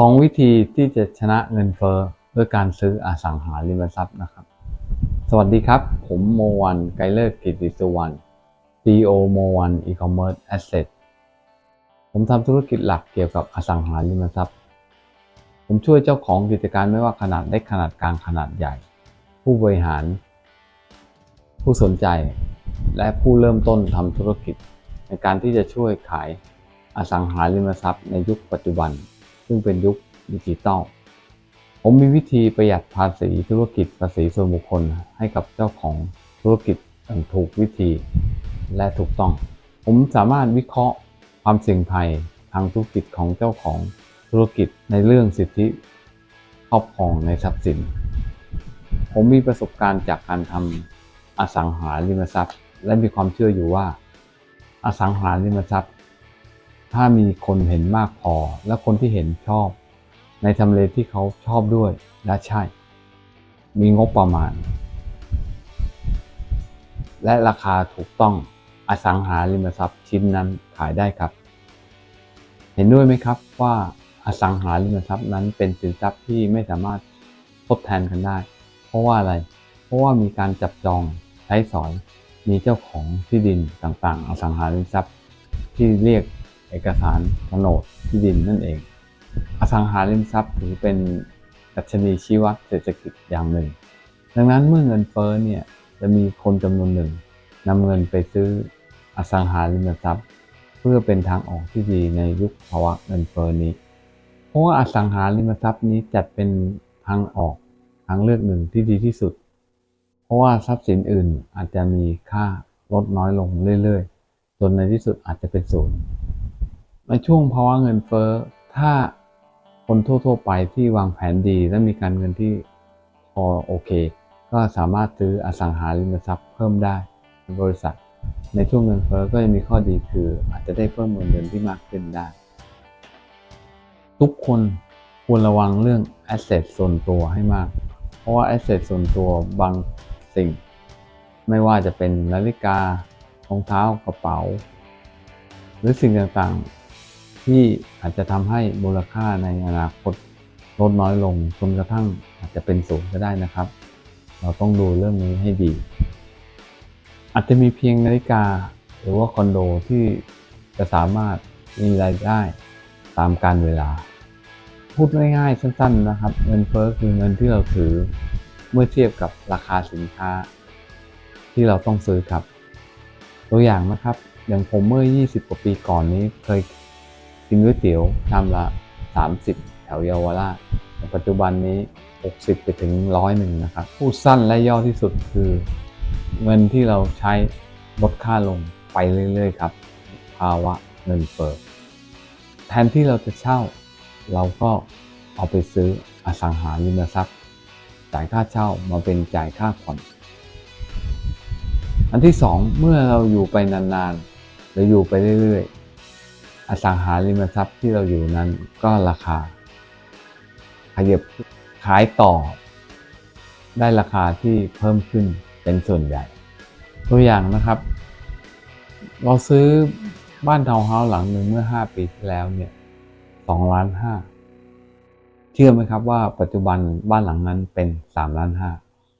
สองวิธีที่จะชนะเงินเฟ้อด้วยการซื้ออสังหาริมทรัพย์นะครับ สวัสดีครับ ผมโมวันไกรเลิศกิติสุวรรณ CEO โมวัน E-commerce Asset ผมทำธุรกิจหลักเกี่ยวกับอสังหาริมทรัพย์ ผมช่วยเจ้าของกิจการไม่ว่าขนาดเล็กขนาดกลางขนาดใหญ่ ผู้บริหาร ผู้สนใจ และผู้เริ่มต้นทำธุรกิจ ในการที่จะช่วยขายอสังหาริมทรัพย์ในยุคปัจจุบัน ซึ่งเป็นยุคดิจิตอลผมมีวิธีประหยัดภาษีธุรกิจภาษีส่วนบุคคลให้กับเจ้าของธุรกิจอย่างถูกวิธีและถูกต้อง ผมสามารถวิเคราะห์ความเสี่ยงภัยทางธุรกิจของเจ้าของธุรกิจในเรื่องสิทธิครอบครองในทรัพย์สิน ผมมีประสบการณ์จากการทำอสังหาริมทรัพย์ และมีความเชื่ออยู่ว่า อสังหาริมทรัพย์ ถ้ามีคนเห็นมากพอ และคนที่เห็นชอบ ในทำเลที่เขาชอบด้วยและใช่ มีงบประมาณ และราคาถูกต้องอสังหาริมทรัพย์ชิ้นนั้นขายได้ครับ เห็นด้วยไหมครับว่าอสังหาริมทรัพย์นั้นเป็นสินทรัพย์ที่ไม่สามารถทดแทนกันได้ เพราะว่าอะไร เพราะว่ามีการจับจองใช้สอย มีเจ้าของที่ดินต่างๆ อสังหาริมทรัพย์ที่เรียก อกสารโฉนดที่ดินนั่นเอง อสังหาริมทรัพย์ถือเป็นดัชนีชี้วัดเศรษฐกิจอย่างหนึ่ง ดังนั้นเมื่อเงินเฟ้อเนี่ยจะมีคนจำนวนหนึ่งนำเงินไปซื้ออสังหาริมทรัพย์ เพื่อเป็นทางออกที่ดีในยุคภาวะเงินเฟ้อนี้ เพราะว่าอสังหาริมทรัพย์นี้จัดเป็นทางออกทางเลือกหนึ่งที่ดีที่สุด เพราะว่าทรัพย์สินอื่นอาจจะมีค่าลดน้อยลงเรื่อยๆ จนในที่สุดอาจจะเป็นศูนย์ ในช่วงภาวะเงินเฟ้อถ้าคนทั่ว ๆ ไปที่วางแผนดีและมีการเงินที่พอโอเค ก็สามารถซื้ออสังหาริมทรัพย์เพิ่มได้ในบริษัท ในช่วงเงินเฟ้อก็จะมีข้อดีคือ อาจจะได้เพิ่มเงินเดือนที่มากขึ้นได้ ทุกคนควรระวังเรื่อง asset ส่วนตัวให้มาก เพราะว่า asset ส่วนตัวบางสิ่ง ไม่ว่าจะเป็นนาฬิกา รองเท้ากระเป๋า หรือสิ่งต่างๆ ที่อาจจะทำให้มูลค่าในอนาคตลดน้อยลงจนกระทั่งอาจจะเป็นศูนย์ก็ได้นะครับ เราต้องดูเรื่องนี้ให้ดี อาจจะมีเพียงนาฬิกา หรือว่าคอนโดที่จะสามารถมีรายได้ตามการเวลา พูดง่ายๆสั้นๆนะครับ เงินเฟ้อคือเงินที่เราถือเมื่อเทียบกับราคาสินค้า ที่เราต้องซื้อครับ ตัวอย่างนะครับอย่างผมเมื่อ 20 กว่าปีก่อนนี้เคย กินก๋วยเตี๋ยวชามละ 30 แถวเยาวราชปัจจุบันนี้ 60 ไปถึงร้อยหนึ่งนะครับ พูดสั้นและย่อที่สุดคือ เงินที่เราใช้ลดค่าลงไปเรื่อยๆครับ ภาวะเงินเฟ้อแทนที่เราจะเช่า เราก็เอาไปซื้ออสังหาริมทรัพย์ จ่ายค่าเช่ามาเป็นจ่ายค่าผ่อน อันที่สองเมื่อเราอยู่ไปนานๆหรืออยู่ไปเรื่อยๆ อสังหาริมทรัพย์ที่เราอยู่นั้นก็ราคา ขยับขายต่อ ได้ราคาที่เพิ่มขึ้นเป็นส่วนใหญ่ ตัวอย่างนะครับ เราซื้อบ้านทาวน์เฮาส์หลังหนึ่งเมื่อ 5 ปีที่แล้วเนี่ย2ล้าน5เชื่อไหมครับว่าปัจจุบันบ้านหลังนั้นเป็น3ล้าน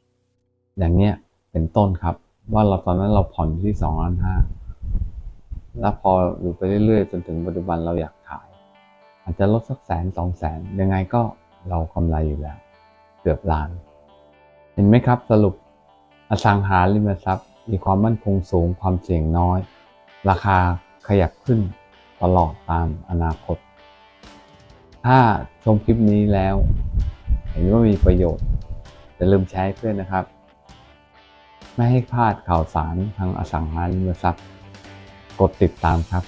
5อย่างเนี้ยเป็นต้นครับ ว่าเราตอนนั้นเราผ่อนอยู่ที่2ล้าน5 แล้วพออยู่ไปเรื่อยๆ จนถึงปัจจุบันเราอยากขาย อาจจะลดสักแสนสองแสนยังไงก็เรากำไรอยู่แล้ว เกือบล้าน เห็นไหมครับสรุปอสังหาริมทรัพย์ มีความมั่นคงสูงความเสี่ยงน้อย ราคาขยับขึ้นตลอดตามอนาคต ถ้าชมคลิปนี้แล้ว เห็นว่ามีประโยชน์อย่าลืมแชร์เพื่อนนะครับ ไม่ให้พลาดข่าวสารทางอสังหาริมทรัพย์ กดติดตามครับ